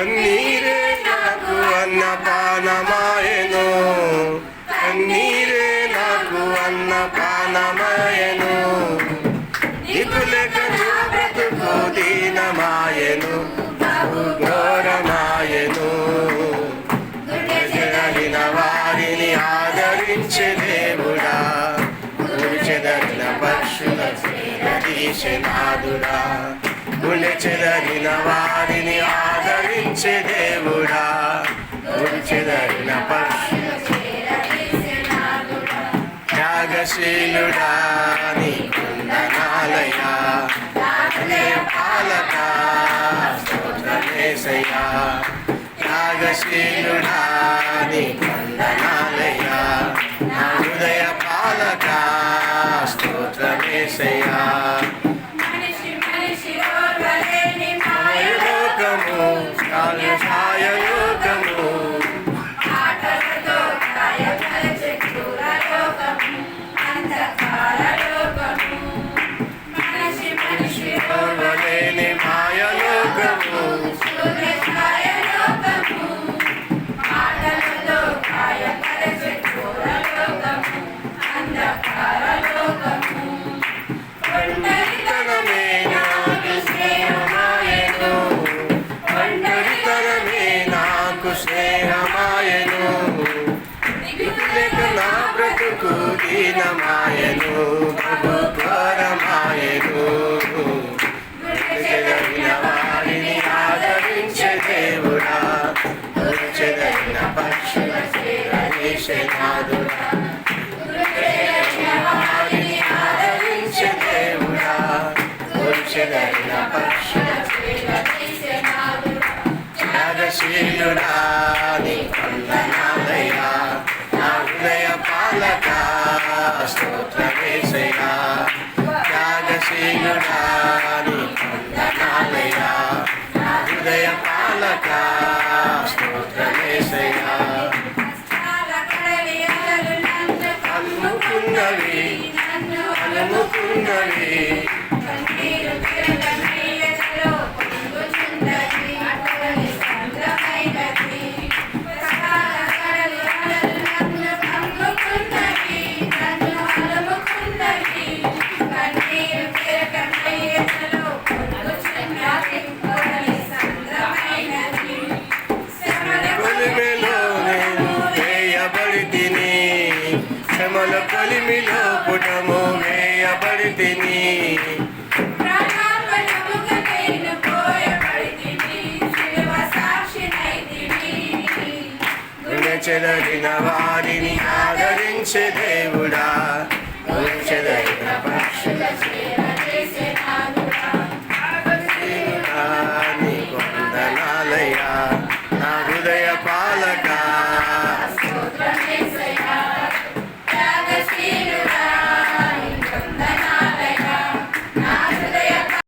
కన్నీరే నాకు అన్నపానమాయను కన్నీరే నాకు అన్నపానమాయను దిగులేక నా బ్రతుకు దీనమాయను. ఘోరమాయను. చెదరిన వారిని ఆదరించే దేవుడా. గుడి చెదరిన పక్షుల చేరదీశనాదుడా గుండె చెదరిన వారిని ఆ ఆదరించే దేవుడా గుడి చెదరిన పక్షుల త్యాగశీలుడా నీ కుందనాలయా పాలక స్తోత్రమేసయ్యా త్యాగశీలుడా నీ వందనాలయ్యా. నా హృదయ పాలక స్తోత్రమేసయ్యా. మనిషి 나를 사연 దీనమాయను ప్రభు ఘోరమాయను వారిని ఆదరించే దేవుడా చెదరిన పక్షుల దేవుడా పక్షుల స్తోత్రమేసయ్యా త్యాగశీలుడా నీ వందనాలయ్యా హృదయ పాలక స్తోత్రమేసయ్యా కష్టాల కొలిమిలో పుటము వేయబడి తిని ప్రాణాపణముగా నేను పోయబడితిని, శిలువ సాక్షినైతిని. గుండె చెదరిన వారిని ఆదరించే దేవుడా